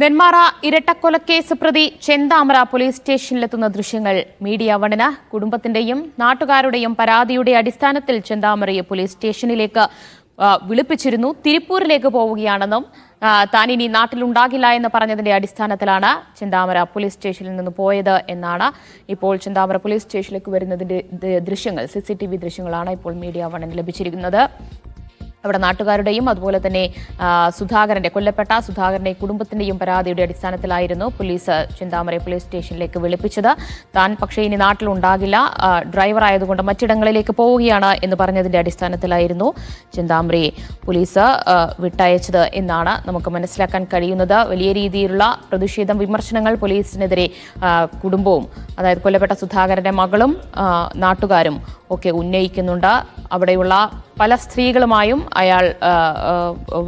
നെന്മാറ ഇരട്ടക്കൊലക്കേസ് പ്രതി ചെന്താമര പോലീസ് സ്റ്റേഷനിലെത്തുന്ന ദൃശ്യങ്ങൾ. മീഡിയ വണിന് കുടുംബത്തിന്റെയും നാട്ടുകാരുടെയും പരാതിയുടെ അടിസ്ഥാനത്തിൽ ചെന്താമരയെ പോലീസ് സ്റ്റേഷനിലേക്ക് വിളിപ്പിച്ചിരുന്നു. തിരുപ്പൂരിലേക്ക് പോവുകയാണെന്നും താൻ ഇനി നാട്ടിലുണ്ടാകില്ല എന്ന് പറഞ്ഞതിന്റെ അടിസ്ഥാനത്തിലാണ് ചെന്താമര പോലീസ് സ്റ്റേഷനിൽ നിന്ന് പോയത് എന്നാണ് ഇപ്പോൾ ചെന്താമര പോലീസ് സ്റ്റേഷനിലേക്ക് വരുന്നതിന്റെ ദൃശ്യങ്ങൾ. സി ദൃശ്യങ്ങളാണ് ഇപ്പോൾ മീഡിയ വണിന് ലഭിച്ചിരിക്കുന്നത്. അവിടെ നാട്ടുകാരുടെയും അതുപോലെ തന്നെ സുധാകരന്റെ കൊല്ലപ്പെട്ട സുധാകരന്റെ കുടുംബത്തിന്റെയും പരാതിയുടെ അടിസ്ഥാനത്തിലായിരുന്നു പോലീസ് ചിന്താമര പോലീസ് സ്റ്റേഷനിലേക്ക് വിളിപ്പിച്ചത്. താൻ പക്ഷേ ഇനി നാട്ടിലുണ്ടാകില്ല. ഡ്രൈവർ ആയതുകൊണ്ട് മറ്റിടങ്ങളിലേക്ക് പോവുകയാണ് എന്ന് പറഞ്ഞതിന്റെ അടിസ്ഥാനത്തിലായിരുന്നു ചിന്താമറയെ പോലീസ് വിട്ടയച്ചത് എന്നാണ് നമുക്ക് മനസ്സിലാക്കാൻ കഴിയുന്നത്. വലിയ രീതിയിലുള്ള പ്രതിഷേധം വിമർശനങ്ങൾ പോലീസിനെതിരെ കുടുംബവും അതായത് കൊല്ലപ്പെട്ട സുധാകരന്റെ മകളും നാട്ടുകാരും ഒക്കെ ഉന്നയിക്കുന്നുണ്ട്. അവിടെയുള്ള പല സ്ത്രീകളുമായും അയാൾ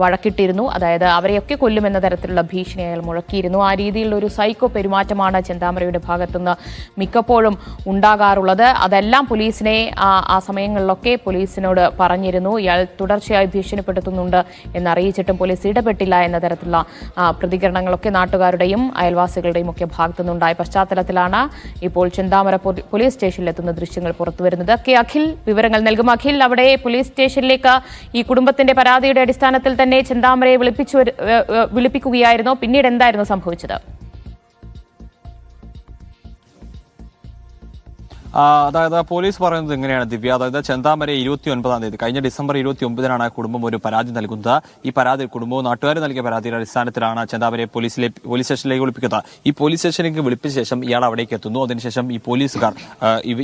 വഴക്കിട്ടിരുന്നു. അതായത് അവരെയൊക്കെ കൊല്ലുമെന്ന തരത്തിലുള്ള ഭീഷണി അയാൾ മുഴക്കിയിരുന്നു. ആ രീതിയിലുള്ള ഒരു സൈക്കോ പെരുമാറ്റമാണ് ചെന്താമരയുടെ ഭാഗത്തുനിന്ന് മിക്കപ്പോഴും ഉണ്ടാകാറുള്ളത്. അതെല്ലാം പോലീസിനെ ആ സമയങ്ങളിലൊക്കെ പോലീസിനോട് പറഞ്ഞിരുന്നു. ഇയാൾ തുടർച്ചയായി ഭീഷണിപ്പെടുത്തുന്നുണ്ട് എന്നറിയിച്ചിട്ടും പോലീസ് ഇടപെട്ടില്ല എന്ന തരത്തിലുള്ള പ്രതികരണങ്ങളൊക്കെ നാട്ടുകാരുടെയും അയൽവാസികളുടെയും ഒക്കെ ഭാഗത്തുനിന്നുണ്ടായ പശ്ചാത്തലത്തിലാണ് ഇപ്പോൾ ചെന്താമര പോലീസ് സ്റ്റേഷനിലെത്തുന്ന ദൃശ്യങ്ങൾ പുറത്തുവരുന്നത്. കെ അഖിൽ. വിവരങ്ങൾ നൽകും. അഖിൽ അവിടെ പോലീസ് സ്റ്റേഷനിലേക്ക് ഈ കുടുംബത്തിന്റെ പരാതിയുടെ അടിസ്ഥാനത്തിൽ തന്നെ ചിന്താമരയെ വിളിപ്പിച്ചു വിളിപ്പിക്കുകയായിരുന്നു. പിന്നീട് എന്തായിരുന്നു സംഭവിച്ചത്? അതായത് പോലീസ് പറയുന്നത് ഇങ്ങനെയാണ് ദിവ്യ? അതായത് ചെന്താമര ഇരുപത്തി ഒൻപതാം തീയതി കഴിഞ്ഞ ഡിസംബർ ഇരുപത്തി ഒമ്പതിനാണ് ആ കുടുംബം ഒരു പരാതി നൽകുന്നത്. ഈ പരാതി കുടുംബവും നാട്ടുകാർ നൽകിയ പരാതിയുടെ അടിസ്ഥാനത്തിലാണ് ചെന്താമരയെ പോലീസിലെ പോലീസ് സ്റ്റേഷനിലേക്ക് വിളിപ്പിക്കുന്നത്. ഈ പോലീസ് സ്റ്റേഷനിലേക്ക് വിളിപ്പിച്ച ശേഷം ഇയാൾ അവിടേക്ക് എത്തുന്നു. അതിനുശേഷം ഈ പോലീസുകാർ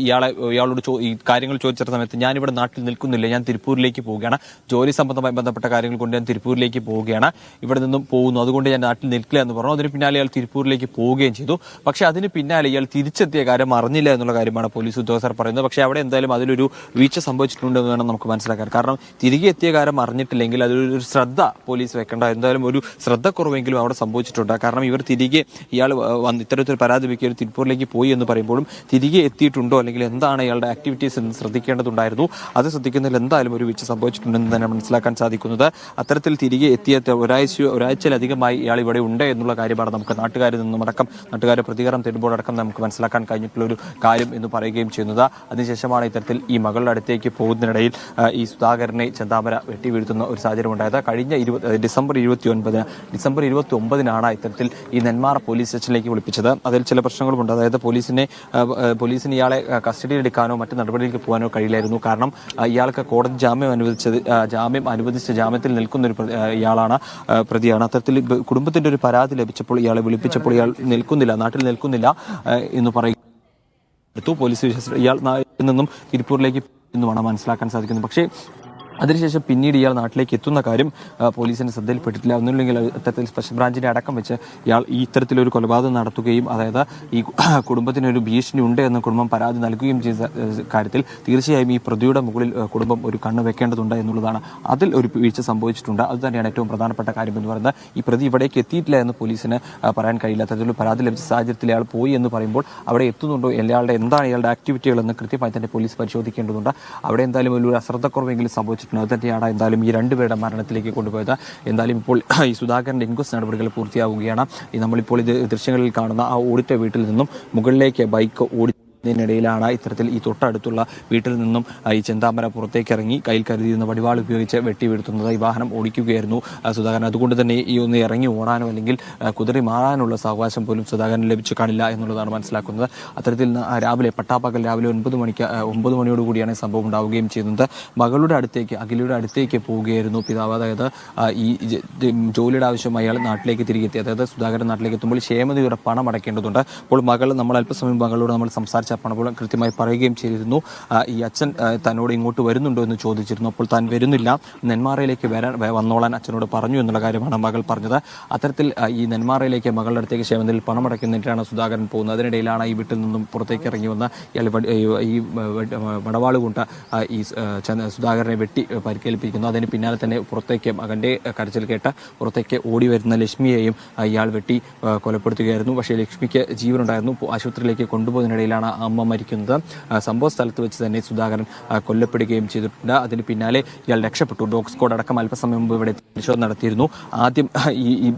ഇയാളെ ഇയാളോട് ഈ കാര്യങ്ങൾ ചോദിച്ച സമയത്ത് ഞാൻ ഇവിടെ നാട്ടിൽ നിൽക്കുന്നില്ല ഞാൻ തിരുപ്പൂരിലേക്ക് പോവുകയാണ്. ജോലി സംബന്ധമായി ബന്ധപ്പെട്ട കാര്യങ്ങൾ കൊണ്ട് ഞാൻ തിരുപ്പൂരിലേക്ക് പോവുകയാണ്. ഇവിടെ നിന്നും പോകുന്നു. അതുകൊണ്ട് ഞാൻ നാട്ടിൽ നിൽക്കില്ല എന്ന് പറഞ്ഞു. അതിന് പിന്നാലെ ഇയാൾ തിരുപ്പൂരിലേക്ക് പോവുകയും ചെയ്തു. പക്ഷേ അതിന് പിന്നാലെ ഇയാൾ തിരിച്ചെത്തിയ കാര്യം അറിഞ്ഞില്ല എന്നുള്ള കാര്യമാണ് പോലീസ് ഉദ്യോഗസ്ഥർ പറയുന്നത്. പക്ഷേ അവിടെ എന്തായാലും അതിലൊരു വീഴ്ച സംഭവിച്ചിട്ടുണ്ട് എന്ന് വേണം നമുക്ക് മനസ്സിലാക്കാൻ. കാരണം തിരികെ എത്തിയ കാര്യം അറിഞ്ഞിട്ടില്ലെങ്കിൽ അതിലൊരു ശ്രദ്ധ പോലീസ് വെക്കേണ്ട. എന്തായാലും ഒരു ശ്രദ്ധക്കുറവെങ്കിലും അവിടെ സംഭവിച്ചിട്ടുണ്ട്. കാരണം ഇവർ തിരികെ ഇയാൾ വന്ന് ഇത്തരത്തിൽ പരാതി ഒരു തിരുപ്പൂരിലേക്ക് പോയി എന്ന് പറയുമ്പോഴും തിരികെ എത്തിയിട്ടുണ്ടോ? അല്ലെങ്കിൽ എന്താണ് ഇയാളുടെ ആക്ടിവിറ്റീസ് എന്ന് ശ്രദ്ധിക്കേണ്ടതുണ്ടായിരുന്നു? അത് ശ്രദ്ധിക്കുന്നതിൽ എന്തായാലും ഒരു വീഴ്ച സംഭവിച്ചിട്ടുണ്ടെന്ന് തന്നെ മനസ്സിലാക്കാൻ സാധിക്കുന്നത്. അത്തരത്തിൽ തിരികെ എത്തിയ ഒരാഴ്ച ഒരാഴ്ചയിലധികമായി ഇയാൾ ഇവിടെ ഉണ്ട് എന്നുള്ള കാര്യമാണ് നമുക്ക് നാട്ടുകാരിൽ നിന്നും അടക്കം നാട്ടുകാരുടെ പ്രതികരണം തേടുമ്പോൾ അടക്കം നമുക്ക് മനസ്സിലാക്കാൻ കഴിഞ്ഞിട്ടുള്ള ഒരു കാര്യം എന്ന് പറയുകയും ചെയ്യുന്നത്. അതിനുശേഷമാണ് ഇത്തരത്തിൽ ഈ മകളുടെ അടുത്തേക്ക് പോകുന്നതിനിടയിൽ ഈ സുധാകരനെ ചന്താമര വെട്ടി വീഴ്ത്തുന്ന ഒരു സാഹചര്യം ഉണ്ടായത്. കഴിഞ്ഞ ഇരുപത് ഡിസംബർ ഇരുപത്തി ഒൻപതിന് ഡിസംബർ ഇരുപത്തി ഒമ്പതിനാണ് ഇത്തരത്തിൽ ഈ നെന്മാറ പോലീസ് സ്റ്റേഷനിലേക്ക് വിളിപ്പിച്ചത്. അതിൽ ചില പ്രശ്നങ്ങളുമുണ്ട്. അതായത് പോലീസിനെ പോലീസിന് ഇയാളെ കസ്റ്റഡിയിൽ എടുക്കാനോ മറ്റു നടപടിയിലേക്ക് പോകാനോ കഴിയില്ലായിരുന്നു. കാരണം ഇയാൾക്ക് കോടതി ജാമ്യം അനുവദിച്ചത് ജാമ്യം അനുവദിച്ച ജാമ്യത്തിൽ നിൽക്കുന്ന ഒരു ഇയാളാണ് പ്രതിയാണ്. അത്തരത്തിൽ കുടുംബത്തിന്റെ ഒരു പരാതി ലഭിച്ചപ്പോൾ ഇയാളെ വിളിപ്പിച്ചപ്പോൾ ഇയാൾ നിൽക്കുന്നില്ല നാട്ടിൽ നിൽക്കുന്നില്ല എന്ന് പറയും എടുത്തു പോലീസ് വിശ്വസിച്ചു ഇയാൾ നിന്നും തിരുപ്പൂരിലേക്ക് എന്നുമാണ് മനസ്സിലാക്കാൻ സാധിക്കുന്നത്. പക്ഷേ അതിനുശേഷം പിന്നീട് ഇയാൾ നാട്ടിലേക്ക് എത്തുന്ന കാര്യം പോലീസിന്റെ ശ്രദ്ധയിൽപ്പെട്ടിട്ടില്ല. ഒന്നുമില്ലെങ്കിൽ അത്തരത്തിൽ സ്പെഷ്യൽ ബ്രാഞ്ചിനെ അടക്കം വെച്ച് ഇയാൾ ഈ ഇത്തരത്തിലൊരു കൊലപാതകം നടത്തുകയും അതായത് ഈ കുടുംബത്തിന് ഒരു ഭീഷണി ഉണ്ട് എന്ന കുടുംബം പരാതി നൽകുകയും ചെയ്ത കാര്യത്തിൽ തീർച്ചയായും ഈ പ്രതിയുടെ മുകളിൽ കുടുംബം ഒരു കണ്ണ് വെക്കേണ്ടതുണ്ട് എന്നുള്ളതാണ്. അതിൽ ഒരു വീഴ്ച സംഭവിച്ചിട്ടുണ്ട്. അത് തന്നെയാണ് ഏറ്റവും പ്രധാനപ്പെട്ട കാര്യം എന്ന് പറയുന്നത്. ഈ പ്രതി ഇവിടേക്ക് എത്തിയിട്ടില്ല എന്ന് പോലീസിന് പറയാൻ കഴിയില്ല. അത്തരത്തിലൊരു പരാതി ലഭിച്ച സാഹചര്യത്തിൽ ഇയാൾ പോയി എന്ന് പറയുമ്പോൾ അവിടെ എത്തുന്നുണ്ടോ? ഇയാളുടെ എന്താണ് ഇയാളുടെ ആക്ടിവിറ്റികൾ എന്ന് കൃത്യമായി തന്നെ പോലീസ് പരിശോധിക്കേണ്ടതുണ്ട്. അവിടെ എന്തായാലും ഒരു അശ്രദ്ധക്കുറവെങ്കിലും സംഭവിച്ചിട്ടുണ്ട് അത് തന്നെയാണ് എന്തായാലും ഈ രണ്ടുപേരുടെ മരണത്തിലേക്ക് കൊണ്ടുപോയത്. എന്തായാലും ഇപ്പോൾ ഈ സുധാകരന്റെ ഇൻക്വസ്റ്റ് നടപടികൾ പൂർത്തിയാവുകയാണ്. നമ്മളിപ്പോൾ ഇത് ദൃശ്യങ്ങളിൽ കാണുന്ന ആ ഓടിറ്റ വീട്ടിൽ നിന്നും മുകളിലേക്ക് ബൈക്ക് ഓടി ഇതിനിടയിലാണ് ഇത്തരത്തിൽ ഈ തൊട്ടടുത്തുള്ള വീട്ടിൽ നിന്നും ഈ ചെന്താമര പുറത്തേക്ക് ഇറങ്ങി കയ്യിൽ കരുതിയിരുന്ന വടിവാൾ ഉപയോഗിച്ച് വെട്ടി വീഴ്ത്തുന്നത് ഈ വാഹനം ഓടിക്കുകയായിരുന്നു. സുധാകരൻ അതുകൊണ്ട് തന്നെ ഈ ഒന്ന് ഇറങ്ങി ഓടാനോ അല്ലെങ്കിൽ കുതിരി മാറാനുള്ള സാവകാശം പോലും സുധാകരന് ലഭിച്ചു കാണില്ല എന്നുള്ളതാണ് മനസ്സിലാക്കുന്നത്. അത്തരത്തിൽ രാവിലെ പട്ടാപ്പകൽ രാവിലെ ഒൻപത് മണിക്ക് ഒമ്പത് മണിയോടുകൂടിയാണ് സംഭവം ഉണ്ടാവുകയും ചെയ്യുന്നത്. മകളുടെ അടുത്തേക്ക് അഖിലയുടെ അടുത്തേക്ക് പോവുകയായിരുന്നു പിതാവ്. അതായത് ഈ ജോലിയുടെ ആവശ്യമായി അയാൾ നാട്ടിലേക്ക് തിരികെത്തി അതായത് സുധാകരൻ നാട്ടിലേക്ക് എത്തുമ്പോൾ ക്ഷേമതയുടെ പണം അടയ്ക്കേണ്ടതുണ്ട്. അപ്പോൾ മകൾ നമ്മൾ അല്പസമയം മകളോട് നമ്മൾ സംസാരിച്ച പണപ്പോൾ കൃത്യമായി പറയുകയും ചെയ്തിരുന്നു. ഈ അച്ഛൻ തന്നോട് ഇങ്ങോട്ട് വരുന്നുണ്ടോ എന്ന് ചോദിച്ചിരുന്നു. അപ്പോൾ താൻ വരുന്നില്ല. നെന്മാറയിലേക്ക് വരാൻ വന്നോളാൻ അച്ഛനോട് പറഞ്ഞു എന്നുള്ള കാര്യമാണ് മകൾ പറഞ്ഞത്. അത്തരത്തിൽ ഈ നെന്മാറയിലേക്ക് മകളുടെ അടുത്തേക്ക് ക്ഷേമത്തിൽ പണമടയ്ക്കുന്നിട്ടാണ് സുധാകരൻ പോകുന്നത്. അതിനിടയിലാണ് ഈ വീട്ടിൽ നിന്നും പുറത്തേക്ക് ഇറങ്ങി വന്ന ഈ- ഈ വടി- വടവാൾ കൊണ്ട് ഈ സുധാകരനെ വെട്ടി പരിക്കേൽപ്പിക്കുന്നു. അതിന് പിന്നാലെ തന്നെ പുറത്തേക്ക് മകന്റെ കരച്ചിൽ കേട്ട് പുറത്തേക്ക് ഓടി വരുന്ന ലക്ഷ്മിയെയും ഇയാൾ വെട്ടി കൊലപ്പെടുത്തുകയായിരുന്നു. പക്ഷേ ലക്ഷ്മിക്ക് ജീവനുണ്ടായിരുന്നു. ആശുപത്രിയിലേക്ക് കൊണ്ടുപോകുന്നതിനിടയിലാണ് ആ അമ്മ മരിക്കുന്നത്. സംഭവ സ്ഥലത്ത് വെച്ച് തന്നെ സുധാകരൻ കൊല്ലപ്പെടുകയും ചെയ്തിട്ടുണ്ട്. അതിന് പിന്നാലെ ഇയാൾ രക്ഷപ്പെട്ടു. ഡോഗ് സ്ക്വാഡ് അടക്കം അല്പസമയം മുമ്പ് ഇവിടെ പരിശോധന നടത്തിയിരുന്നു. ആദ്യം ഈ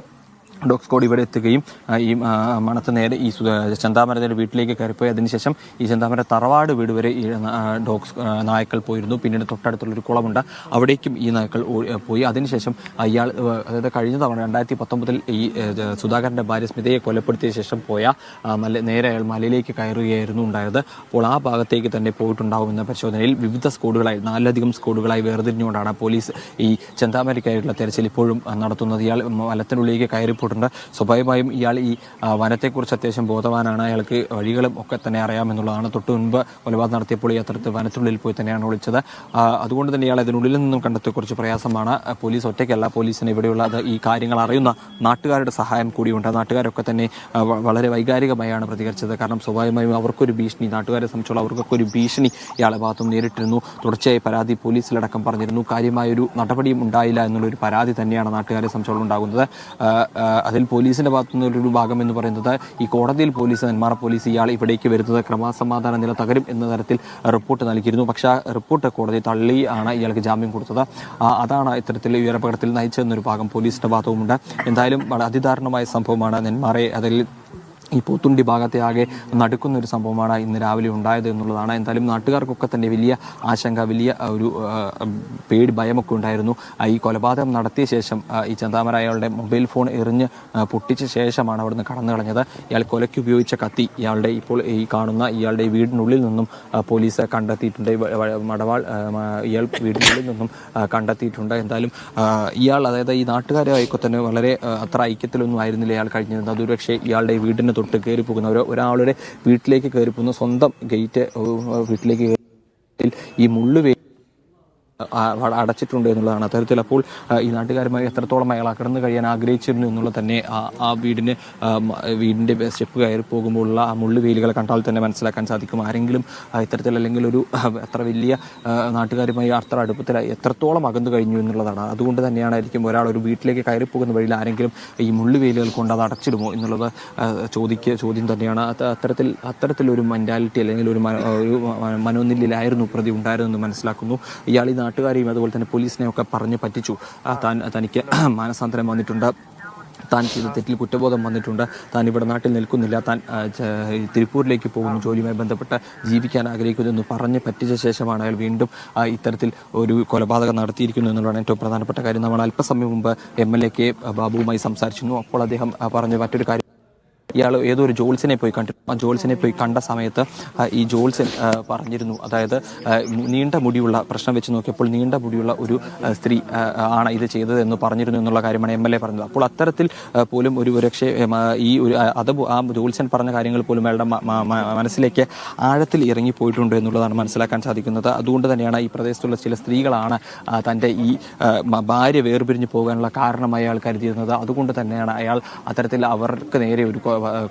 ഡോഗ് സ്ക്വാഡ് ഇവിടെ എത്തുകയും ഈ മണത്ത് നേരെ ഈ ചന്താമരത്തിന്റെ വീട്ടിലേക്ക് കയറിപ്പോയി. അതിനുശേഷം ഈ ചന്താമര തറവാട് വീട് വരെ ഈ ആ, ഡോഗ് സ്- ആ, നായ്ക്കൾ പോയിരുന്നു. പിന്നീട് തൊട്ടടുത്തുള്ള ഒരു കുളമുണ്ട്. അവിടേക്കും ഈ നായ്ക്കൾ പോയി. അതിനുശേഷം അയാൾ അതായത് കഴിഞ്ഞ തവണ രണ്ടായിരത്തി പത്തൊമ്പതിൽ ഈ സുധാകരന്റെ ഭാര്യ സ്മിതയെ കൊലപ്പെടുത്തിയ ശേഷം പോയ മല നേരെ അയാൾ മലയിലേക്ക് കയറുകയായിരുന്നു ഉണ്ടായത്. അപ്പോൾ ആ ഭാഗത്തേക്ക് തന്നെ പോയിട്ടുണ്ടാവുമെന്ന പരിശോധനയിൽ വിവിധ സ്ക്വാഡുകളായി നാലധികം സ്ക്വാഡുകളായി വേർതിരിഞ്ഞുകൊണ്ടാണ് പോലീസ് ഈ ചന്താമരയ്ക്കായിട്ടുള്ള തെരച്ചിൽ ഇപ്പോഴും നടത്തുന്നത്. ഇയാൾ മലത്തിനുള്ളിലേക്ക് കയറിപ്പോയിട്ടുണ്ട് സ്വാഭാവികമായും ഇയാൾ ഈ വനത്തെക്കുറിച്ച് അത്യാവശ്യം ബോധവാനാണ്. അയാൾക്ക് വഴികളും ഒക്കെ തന്നെ അറിയാമെന്നുള്ളതാണ് തൊട്ട് മുൻപ് കൊലപാതകം നടത്തിയപ്പോൾ ഈ അത്തരത്തിൽ വനത്തിനുള്ളിൽ പോയി തന്നെയാണ് വിളിച്ചത്. അതുകൊണ്ട് തന്നെ ഇയാൾ അതിനുള്ളിൽ നിന്നും കണ്ടെത്തിയെക്കുറിച്ച് കുറച്ച് പ്രയാസമാണ് പോലീസ് ഒറ്റയ്ക്കല്ല. പോലീസിന് ഇവിടെയുള്ള ഈ കാര്യങ്ങൾ അറിയുന്ന നാട്ടുകാരുടെ സഹായം കൂടിയുണ്ട്. നാട്ടുകാരൊക്കെ തന്നെ വളരെ വൈകാരികമായാണ് പ്രതികരിച്ചത്. കാരണം സ്വാഭാവികമായും അവർക്കൊരു ഭീഷണി നാട്ടുകാരെ സംബന്ധിച്ചോളം അവർക്കൊക്കെ ഒരു ഭീഷണി ഇയാളെ ഭാഗത്തും നേരിട്ടിരുന്നു. തുടർച്ചയായി പരാതി പോലീസിലടക്കം പറഞ്ഞിരുന്നു. കാര്യമായൊരു നടപടിയും ഉണ്ടായില്ല എന്നുള്ളൊരു പരാതി തന്നെയാണ് നാട്ടുകാരെ സംബന്ധിച്ചോളം ഉണ്ടാകുന്നത്. അതിൽ ഭാഗത്തു ഒരു ഭാഗം എന്ന് പറയുന്നത് ഈ കോടതിയിൽ പോലീസ് നെന്മാറ പോലീസ് ഇയാൾ ഇവിടേക്ക് വരുന്നത് ക്രമസമാധാന നില തകരും എന്ന തരത്തിൽ റിപ്പോർട്ട് നൽകിയിരുന്നു. പക്ഷേ ആ റിപ്പോർട്ട് കോടതി തള്ളി ആണ് ഇയാൾക്ക് ജാമ്യം കൊടുത്തത്. അതാണ് ഇത്തരത്തിൽ ഈ അപകടത്തിൽ നയിച്ചതെന്നൊരു ഭാഗം പോലീസിന്റെ ഭാഗവുമുണ്ട് എന്തായാലും അതിദാരുണമായ സംഭവമാണ്. നെന്മാറയെ അതിൽ ഈ പോത്തുണ്ടി ഭാഗത്തെ ആകെ നടുക്കുന്ന ഒരു സംഭവമാണ് ഇന്ന് രാവിലെ ഉണ്ടായത് എന്നുള്ളതാണ്. എന്തായാലും നാട്ടുകാർക്കൊക്കെ തന്നെ വലിയ ആശങ്ക വലിയ ഒരു പേടി ഭയമൊക്കെ ഉണ്ടായിരുന്നു. ഈ കൊലപാതകം നടത്തിയ ശേഷം ഈ ചന്താമര അയാളുടെ മൊബൈൽ ഫോൺ എറിഞ്ഞ് പൊട്ടിച്ച ശേഷമാണ് അവിടുന്ന് കടന്നു കളഞ്ഞത്. ഇയാൾ കൊലയ്ക്ക് ഉപയോഗിച്ച കത്തി ഇയാളുടെ ഇപ്പോൾ ഈ കാണുന്ന ഇയാളുടെ വീടിനുള്ളിൽ നിന്നും പോലീസ് കണ്ടെത്തിയിട്ടുണ്ട്. മടവാൾ ഇയാൾ വീടിനുള്ളിൽ നിന്നും കണ്ടെത്തിയിട്ടുണ്ട്. എന്തായാലും ഇയാൾ അതായത് ഈ നാട്ടുകാരുമായിക്കെ തന്നെ വളരെ അത്ര ഐക്യത്തിലൊന്നും ആയിരുന്നില്ല ഇയാൾ കഴിഞ്ഞിരുന്നത്. അതൊരു പക്ഷേ ഇയാളുടെ വീടിന് തൊട്ട് കയറി പോകുന്ന ഒരു ഒരാളുടെ വീട്ടിലേക്ക് കയറി പോകുന്ന സ്വന്തം ഗേറ്റ് വീട്ടിലേക്ക് ഈ മുള്ളു വേ ആ, വ- അടച്ചിട്ടുണ്ട് എന്നുള്ളതാണ് അത്തരത്തിൽ അപ്പോൾ ഈ നാട്ടുകാരുമായി എത്രത്തോളം അയാൾ അകർന്നു കഴിയാൻ ആഗ്രഹിച്ചിരുന്നു എന്നുള്ള തന്നെ ആ വീടിന് വീടിന്റെ സ്റ്റെപ്പ് കയറി പോകുമ്പോഴുള്ള ആ മുള്ളുവേലികൾ കണ്ടാൽ തന്നെ മനസ്സിലാക്കാൻ സാധിക്കും. ആരെങ്കിലും ഇത്തരത്തിൽ അല്ലെങ്കിൽ ഒരു അത്ര വലിയ നാട്ടുകാരുമായി അത്ര അടുപ്പത്തിൽ എത്രത്തോളം അകന്നു കഴിഞ്ഞു എന്നുള്ളതാണ്. അതുകൊണ്ട് തന്നെയാണായിരിക്കും ഒരാൾ ഒരു വീട്ടിലേക്ക് കയറി പോകുന്ന വഴിയിൽ ആരെങ്കിലും ഈ മുള്ളുവേലികൾ കൊണ്ട് അത് അടച്ചിടുമോ എന്നുള്ളത് ചോദിക്കുക ചോദ്യം തന്നെയാണ്. അത് അത്തരത്തിൽ അത്തരത്തിലൊരു മെന്റാലിറ്റി അല്ലെങ്കിൽ ഒരു മന- ഒരു മ- മനോനിലയിലായിരുന്നു പ്രതി ഉണ്ടായിരുന്നെന്ന് മനസ്സിലാക്കുന്നു. ഇയാൾ ഈ നാട്ടുകാരെയും അതുപോലെ തന്നെ പോലീസിനെയും ഒക്കെ പറഞ്ഞ് പറ്റിച്ചു. താൻ തനിക്ക് മാനസാന്തരം വന്നിട്ടുണ്ട്. താൻ ചെയ്ത തെറ്റിൽ കുറ്റബോധം വന്നിട്ടുണ്ട്. താൻ ഇവിടെ നാട്ടിൽ നിൽക്കുന്നില്ല. താൻ തിരുപ്പൂരിലേക്ക് പോകുന്നു. ജോലിയുമായി ബന്ധപ്പെട്ട് ജീവിക്കാൻ ആഗ്രഹിക്കുന്നു എന്ന് പറഞ്ഞ് പറ്റിച്ച ശേഷമാണ് അയാൾ വീണ്ടും ഇത്തരത്തിൽ ഒരു കൊലപാതകം നടത്തിയിരിക്കുന്നു എന്നുള്ളതാണ് ഏറ്റവും പ്രധാനപ്പെട്ട കാര്യം. നമ്മൾ അല്പസമയം മുമ്പ് എം എൽ എ കെ ബാബുവുമായി സംസാരിച്ചിരുന്നു. അപ്പോൾ അദ്ദേഹം പറഞ്ഞ മറ്റൊരു കാര്യം ഇയാൾ ഏതോ ഒരു പോയി കണ്ടു ആ ജോൾസിനെ പോയി കണ്ട സമയത്ത് ഈ ജോൾസൻ പറഞ്ഞിരുന്നു. അതായത് നീണ്ട മുടിയുള്ള പ്രശ്നം വെച്ച് നോക്കിയപ്പോൾ നീണ്ട മുടിയുള്ള ഒരു സ്ത്രീ ആണ് ഇത് ചെയ്തത് എന്ന് പറഞ്ഞിരുന്നു എന്നുള്ള കാര്യമാണ് എം എൽ എ പറഞ്ഞത്. അപ്പോൾ അത്തരത്തിൽ പോലും ഒരു പക്ഷേ ഈ ഒരു അത് ആ ജോൾസൻ പറഞ്ഞ കാര്യങ്ങൾ പോലും അയാളുടെ മനസ്സിലേക്ക് ആഴത്തിൽ ഇറങ്ങിപ്പോയിട്ടുണ്ട് എന്നുള്ളതാണ് മനസ്സിലാക്കാൻ സാധിക്കുന്നത്. അതുകൊണ്ട് തന്നെയാണ് ഈ പ്രദേശത്തുള്ള ചില സ്ത്രീകളാണ് തന്റെ ഈ ഭാര്യ വേർപിരിഞ്ഞു പോകാനുള്ള കാരണമായി അയാൾ കരുതിയിരുന്നത്. അതുകൊണ്ട് തന്നെയാണ് അയാൾ അത്തരത്തിൽ അവർക്ക് നേരെ ഒരു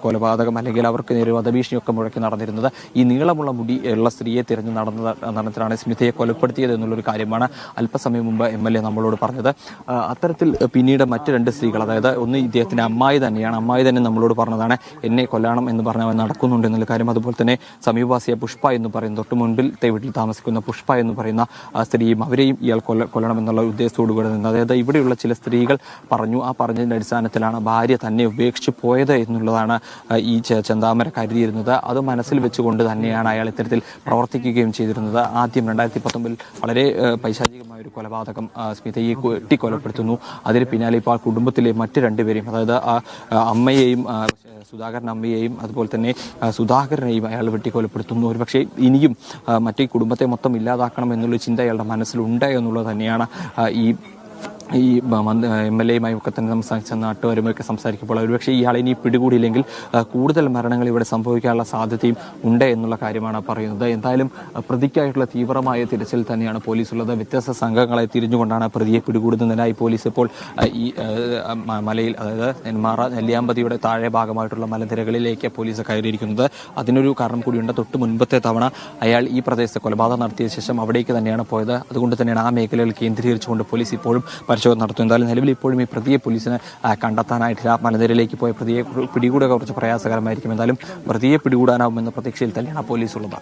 കൊലപാതകം അല്ലെങ്കിൽ അവർക്ക് നേരെ വധഭീഷണിയൊക്കെ മുഴക്കി നടന്നിരുന്നത്. ഈ നീളമുള്ള മുടി ഉള്ള സ്ത്രീയെ തിരഞ്ഞു നടന്ന നടന്നിട്ടാണ് സ്മിതയെ കൊലപ്പെടുത്തിയത് എന്നുള്ളൊരു കാര്യമാണ് അല്പസമയം മുമ്പ് എം എൽ എ നമ്മളോട് പറഞ്ഞത്. അത്തരത്തിൽ പിന്നീട് മറ്റ് രണ്ട് സ്ത്രീകൾ അതായത് ഒന്ന് ഇദ്ദേഹത്തിന്റെ അമ്മായി തന്നെയാണ്. അമ്മായി തന്നെ നമ്മളോട് പറഞ്ഞതാണ് എന്നെ കൊല്ലണം എന്ന് പറഞ്ഞവൻ നടക്കുന്നുണ്ട് എന്നുള്ള കാര്യം. അതുപോലെ തന്നെ സമീപവാസിയ പുഷ്പ എന്ന് പറയുന്ന തൊട്ട് മുൻപിൽ വീട്ടിൽ താമസിക്കുന്ന പുഷ്പ എന്ന് പറയുന്ന സ്ത്രീയും അവരെയും ഇയാൾ കൊല്ല കൊല്ലണം എന്നുള്ള ഉദ്ദേശത്തോടു കൂടെ നിന്ന് അതായത് ഇവിടെയുള്ള ചില സ്ത്രീകൾ പറഞ്ഞു ആ പറഞ്ഞതിന്റെ അടിസ്ഥാനത്തിലാണ് ഭാര്യ തന്നെ ഉപേക്ഷിച്ച് പോയത് എന്നുള്ളതാണ് ഈ ചെന്താമര കരുതിയിരുന്നത്. അത് മനസ്സിൽ വെച്ചുകൊണ്ട് തന്നെയാണ് അയാൾ ഇത്തരത്തിൽ പ്രവർത്തിക്കുകയും ചെയ്തിരുന്നത്. ആദ്യം രണ്ടായിരത്തി പത്തൊമ്പതിൽ വളരെ പൈശാചികമായ ഒരു കൊലപാതകം സ്മിതയെ വെട്ടി കൊലപ്പെടുത്തുന്നു അതിന് പിന്നാലെ ഇപ്പോൾ ആ കുടുംബത്തിലെ മറ്റ് രണ്ടുപേരെയും അതായത് ആ അമ്മയെയും സുധാകരൻ അമ്മയെയും അതുപോലെ തന്നെ സുധാകരനെയും അയാൾ വെട്ടിക്കൊലപ്പെടുത്തുന്നു. ഒരുപക്ഷെ ഇനിയും ആ, മറ്റേ കുടുംബത്തെ മൊത്തം ഇല്ലാതാക്കണം എന്നുള്ള ചിന്ത അയാളുടെ മനസ്സിലുണ്ട് എന്നുള്ളത് തന്നെയാണ് ഈ ഈ എം എൽ എയുമായി ഒക്കെ തന്നെ സംസാരിച്ച നാട്ടുകാരുമൊക്കെ സംസാരിക്കുമ്പോൾ ഒരുപക്ഷെ ഇയാളെ ഇനി പിടികൂടിയില്ലെങ്കിൽ കൂടുതൽ മരണങ്ങൾ ഇവിടെ സംഭവിക്കാനുള്ള സാധ്യതയും ഉണ്ട് എന്നുള്ള കാര്യമാണ് പറയുന്നത്. എന്തായാലും പ്രതിക്കായിട്ടുള്ള തീവ്രമായ തിരച്ചിൽ തന്നെയാണ് പോലീസ് ഉള്ളത് വ്യത്യസ്ത സംഘങ്ങളെ തിരിഞ്ഞുകൊണ്ടാണ് പ്രതിയെ പിടികൂടുന്നതിനായി പോലീസ് ഇപ്പോൾ ഈ മലയിൽ അതായത് നെന്മാറ നെല്ലിയാമ്പതിയുടെ താഴെ ഭാഗമായിട്ടുള്ള മലനിരകളിലേക്ക് പോലീസ് കയറിയിരിക്കുന്നത്. അതിനൊരു കാരണം കൂടിയുണ്ട്. തൊട്ട് മുൻപത്തെ തവണ അയാൾ ഈ പ്രദേശത്ത് കൊലപാതകം നടത്തിയ ശേഷം അവിടേക്ക് തന്നെയാണ് പോയത്. അതുകൊണ്ട് തന്നെയാണ് ആ മേഖലകൾ കേന്ദ്രീകരിച്ചുകൊണ്ട് പോലീസ് ഇപ്പോഴും പരിശോധന നടത്തും. എന്തായാലും നിലവിൽ ഇപ്പോഴും ഈ പ്രതിയെ പോലീസിന് കണ്ടെത്താനായിട്ടില്ല. മലനിരയിലേക്ക് പോയ പ്രതിയെ പിടികൂടുക കുറച്ച് പ്രയാസകരമായിരിക്കും. എന്തായാലും പ്രതിയെ പിടികൂടാനാവുമെന്ന പ്രതീക്ഷയിൽ തന്നെയാണ് പോലീസ് ഉള്ളത്